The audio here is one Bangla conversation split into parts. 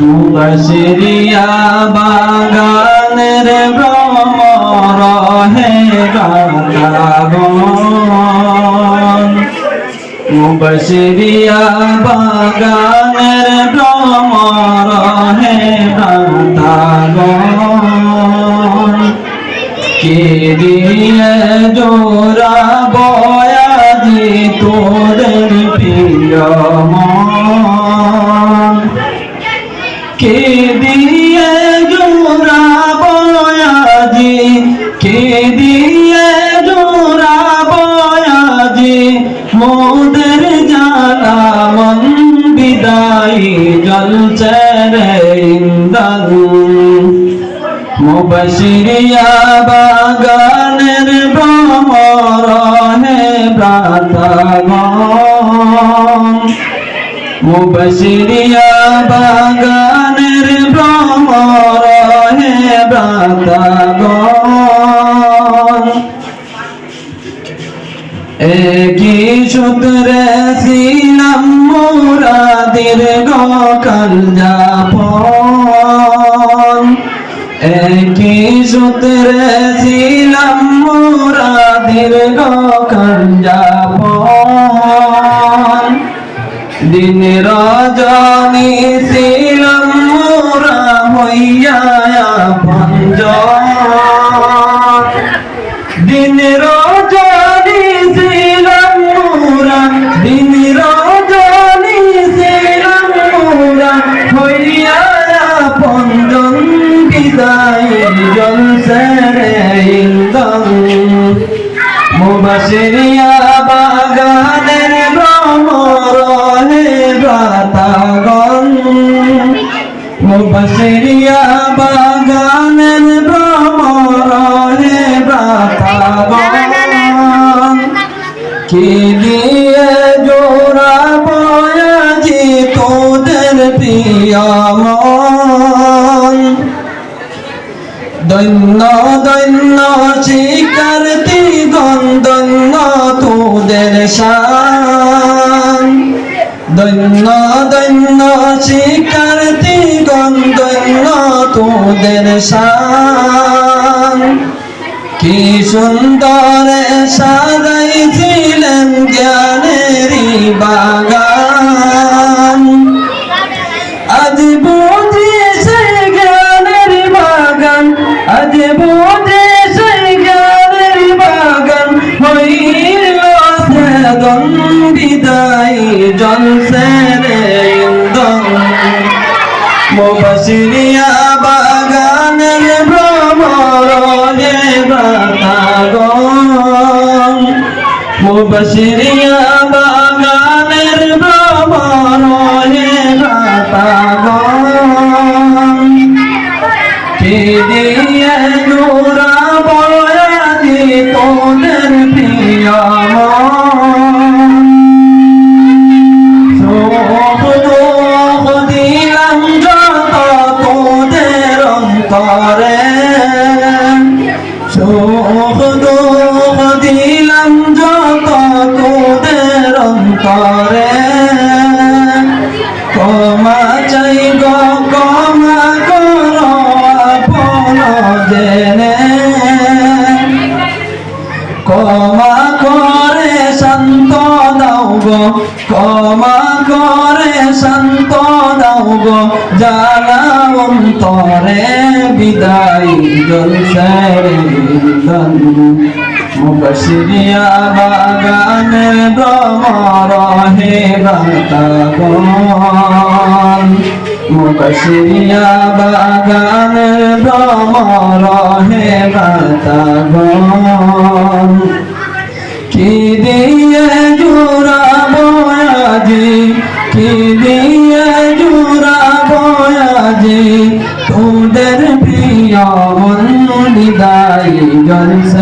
মুবাসিরিয়া বাগানের ভ্রমর হে মুবাসিরিয়া বাগানের ভ্রমর হে কে দিয়ে জোড়া মুবশিরিয়া বাগানের হে ব্রাতগণ মুবশিরিয়া বাগানের ভ্রমর হে ব্রাতগণ একই সূত্রে ছিলাম মোরা দীর্ঘ কাল যাপন সূত্রে ছিলাম মোরা দীর্ঘ কঞ্জাপন দিন রজনী ছিলাম মোরা হইয়া পঞ্জ দিন রজনী মুবাসিরিয়া বাগানের ভ্রমর ব্রাতাগণ কি দিয়ে জোড়া বয়াজি তোদের প্রিয় মন? দৈন্য দৈন্য শিকারতি গন্ধন্য তোদের শান। দৈন্য দৈন্য শিকারতি গন্ধন্য তোদের শান। কি সুন্দর সাজাইছিলেন জ্ঞানেরই বাগান। আজ বুঝি সেই জ্ঞানের বাগান, আজ বুঝি সেই জ্ঞানের বাগান। হইল সেদন বিদায় জলসে মুবাসিরিয়া বাগানের ভ্রমরণে হে বাতাগণ। মুবাসিরিয়া তোদের অন্তরে। ক্ষমা চাই গো ক্ষমা করো আপন জেনে। ক্ষমা করে শান্ত দাও গো, ক্ষমা করে শান্ত দাও গো জানা অন্তরে বিদায় জলসে মুবশিরিয়া বাগানে ভ্রমর হে বাতাগণ মুবশিরিয়া বাগানে ভ্রমর হে বাতাগণ কি দিয়ে জোড়া বয়াজি কি দিয়ে জোড়া বয়াজি তোদের প্রিয় মন বিদায় জলসে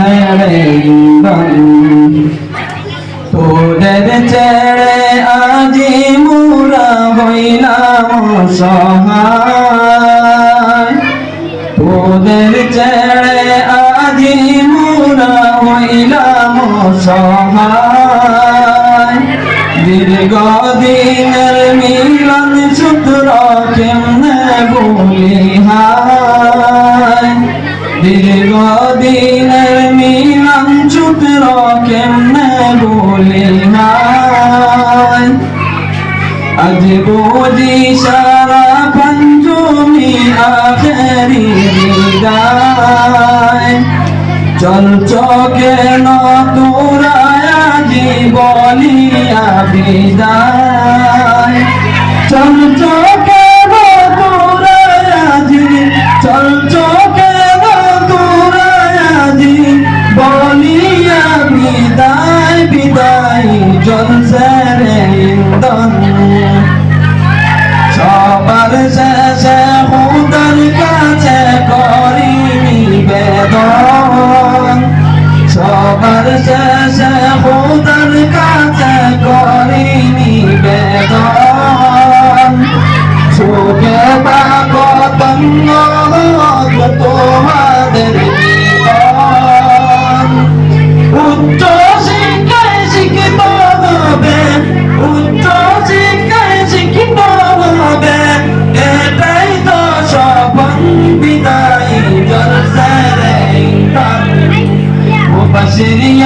তোদের ছেড়ে আজি মুরা হইলাম সহায়। তোদের ছেড়ে আজি মুরা হইলাম সহায়। দীর্ঘ দিনের মিলন সূত্র কেমনে বলি হায় দীর্ঘদিনের মিলন সূত্র কেমনে বলি হায় আজ বুঝি সারা পঞ্চমী আখেরি বিদায়। চল চকে ন তোরা জীবনিয়া বিদায়। সবার শেষে হুদার কাছে করিনি বেদন। সুখে থাকো তন্ন Sitting